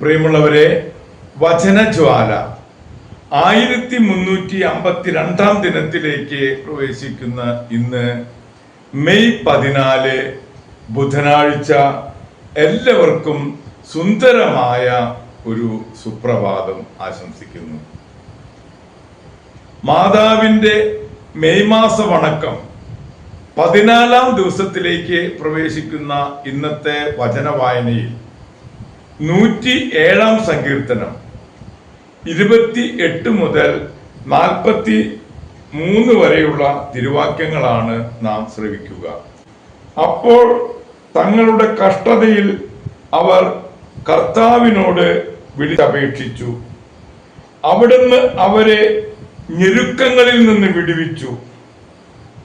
പ്രിയമുള്ളവരെ വചനജ്വാല ആയിരത്തി മുന്നൂറ്റി അമ്പത്തി രണ്ടാം ദിനത്തിലേക്ക് പ്രവേശിക്കുന്ന ഇന്ന് മെയ് പതിനാല് ബുധനാഴ്ച എല്ലാവർക്കും സുന്ദരമായ ഒരു സുപ്രഭാതം ആശംസിക്കുന്നു. മാതാവിന്റെ മെയ് മാസ വണക്കം പതിനാലാം ദിവസത്തിലേക്ക് പ്രവേശിക്കുന്ന ഇന്നത്തെ വചന വായനയിൽ നൂറ്റി ഏഴാം സങ്കീർത്തനം. ഇരുപത്തി എട്ട് മുതൽ നാൽപ്പത്തി മൂന്ന് വരെയുള്ള തിരുവാക്യങ്ങളാണ് നാം ശ്രവിക്കുക. അപ്പോൾ തങ്ങളുടെ കഷ്ടതയിൽ അവർ കർത്താവിനോട് വിളിച്ചപേക്ഷിച്ചു. അവിടുന്ന് അവരെ ഞെരുക്കങ്ങളിൽ നിന്ന് വിടുവിച്ചു.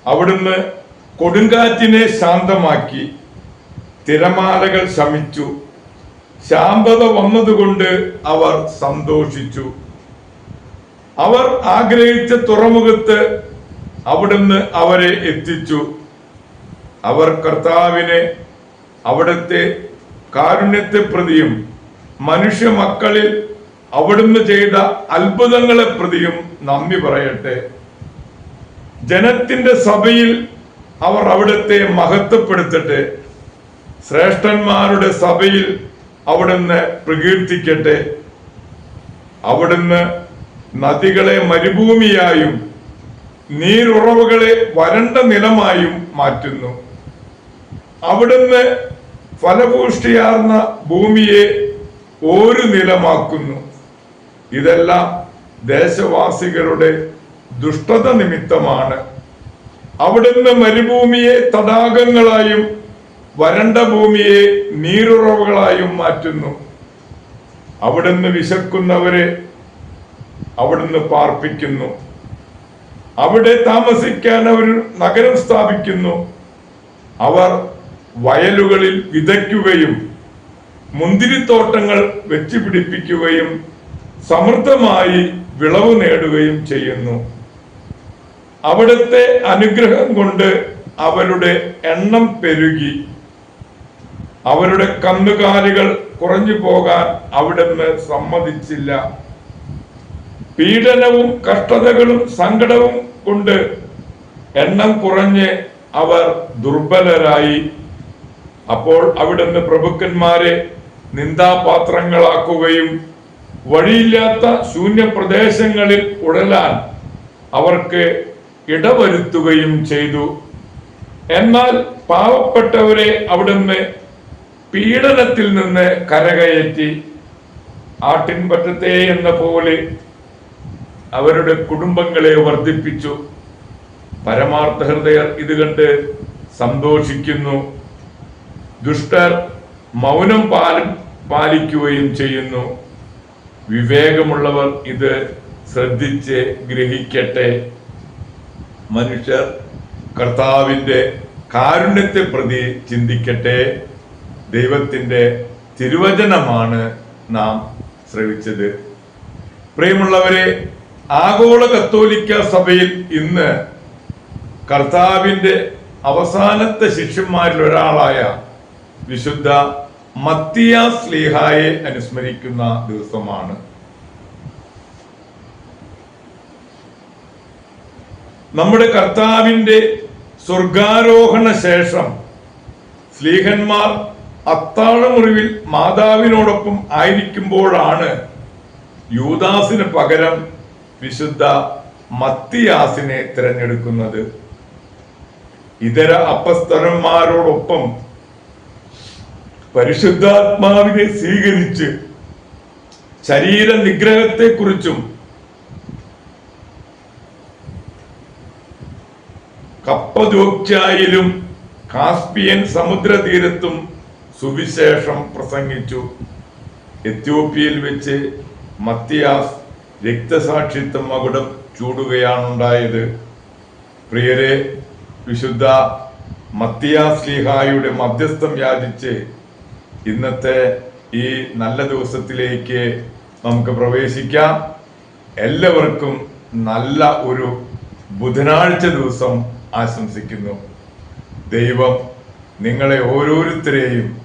അവിടുന്ന് കൊടുങ്കാറ്റിനെ ശാന്തമാക്കി തിരമാലകൾ ശമിച്ചു. ശാന്തത വന്നതുകൊണ്ട് അവർ സന്തോഷിച്ചു. അവർ ആഗ്രഹിച്ച തുറമുഖത്ത് അവിടുന്ന് അവരെ എത്തിച്ചു. അവർ കർത്താവിനെ അവിടുത്തെ കാരുണ്യത്തെ പ്രതിയും മനുഷ്യ മക്കളിൽ അവിടുന്ന് ചെയ്ത അത്ഭുതങ്ങളെ പ്രതിയും നന്ദി പറയട്ടെ. ജനത്തിന്റെ സഭയിൽ അവർ അവിടുത്തെ മഹത്വപ്പെടുത്തട്ടെ. ശ്രേഷ്ഠന്മാരുടെ സഭയിൽ അവിടുന്ന് പ്രകീർത്തിക്കട്ടെ. അവിടുന്ന് നദികളെ മരുഭൂമിയായും നീരുറവുകളെ വരണ്ട നിലമായും മാറ്റുന്നു. അവിടുന്ന് ഫലപുഷ്ടിയാർന്ന ഭൂമിയെ ഒരു നിലമാക്കുന്നു. ഇതെല്ലാം ദേശവാസികളുടെ ദുഷ്ടത നിമിത്തമാണ്. അവിടുന്ന് മരുഭൂമിയെ തടാകങ്ങളായും വരണ്ട ഭൂമിയെ നീരുറവുകളായും മാറ്റുന്നു. അവിടുന്ന് വിശക്കുന്നവരെ അവിടുന്ന് പാർപ്പിക്കുന്നു. അവിടെ താമസിക്കാൻ അവർ നഗരം സ്ഥാപിക്കുന്നു. അവർ വയലുകളിൽ വിതയ്ക്കുകയും മുന്തിരിത്തോട്ടങ്ങൾ വെച്ച് പിടിപ്പിക്കുകയും സമൃദ്ധമായി വിളവ് നേടുകയും ചെയ്യുന്നു. അവിടുത്തെ അനുഗ്രഹം കൊണ്ട് അവരുടെ എണ്ണം പെരുകി. അവരുടെ കന്നുകാലികൾ കുറഞ്ഞു പോകാൻ അവിടുന്ന് സമ്മതിച്ചില്ല. പീഡനവും കഷ്ടതകളും സങ്കടവും കൊണ്ട് എണ്ണം കുറഞ്ഞ് അവർ ദുർബലരായി. അപ്പോൾ അവിടുന്ന് പ്രഭുക്കന്മാരെ നിന്ദാപാത്രങ്ങളാക്കുകയും വഴിയില്ലാത്ത ശൂന്യ പ്രദേശങ്ങളിൽ ഉഴലാൻ അവർക്ക് ഇടവരുത്തുകയും ചെയ്തു. എന്നാൽ പാവപ്പെട്ടവരെ അവിടുന്ന് പീഡനത്തിൽ നിന്ന് കരകയറ്റി ആട്ടിൻപറ്റത്തെ എന്ന പോലെ അവരുടെ കുടുംബങ്ങളെ വർദ്ധിപ്പിച്ചു. പരമാർത്ഥ ഹൃദയർ ഇത് കണ്ട് സന്തോഷിക്കുന്നു. ദുഷ്ടർ മൗനം പാല പാലിക്കുകയും ചെയ്യുന്നു. വിവേകമുള്ളവർ ഇത് ശ്രദ്ധിച്ച് ഗ്രഹിക്കട്ടെ. മനുഷ്യർ കർത്താവിന്റെ കാരുണ്യത്തെ പ്രതി ചിന്തിക്കട്ടെ. ദൈവത്തിന്റെ തിരുവചനമാണ് നാം ശ്രവിച്ചത്. പ്രിയമുള്ളവരെ ആഗോള കത്തോലിക്ക സഭയിൽ ഇന്ന് കർത്താവിന്റെ അവസാനത്തെ ശിഷ്യന്മാരിൽ ഒരാളായ വിശുദ്ധ മത്തിയ സ്ലീഹായെ അനുസ്മരിക്കുന്ന ദിവസമാണ്. നമ്മുടെ കർത്താവിന്റെ സ്വർഗാരോഹണ ശേഷം സ്ലീഹന്മാർ അത്താഴമുറിവിൽ മാതാവിനോടൊപ്പം ആയിരിക്കുമ്പോഴാണ് യൂദാസിന് പകരം വിശുദ്ധ മത്തിയാസിനെ തിരഞ്ഞെടുക്കുന്നത്. ഇതര അപ്പസ്തരന്മാരോടൊപ്പം പരിശുദ്ധാത്മാവിനെ സ്വീകരിച്ച് ശരീര നിഗ്രഹത്തെക്കുറിച്ചും കപ്പദോക്യായിലും കാസ്പിയൻ സമുദ്രതീരത്തും സുവിശേഷം പ്രസംഗിച്ചു. എത്യോപ്യയിൽ വെച്ച് മത്തിയാസ് രക്തസാക്ഷിത്വം മകുടം ചൂടുകയാണുണ്ടായത്. പ്രിയരെ വിശുദ്ധ മത്തിയാസ് ലീഹായുടെ മധ്യസ്ഥം യാചിച്ച് ഇന്നത്തെ ഈ നല്ല ദിവസത്തിലേക്ക് നമുക്ക് പ്രവേശിക്കാം. എല്ലാവർക്കും നല്ല ഒരു ബുധനാഴ്ച ദിവസം ആശംസിക്കുന്നു. ദൈവം നിങ്ങളെ ഓരോരുത്തരെയും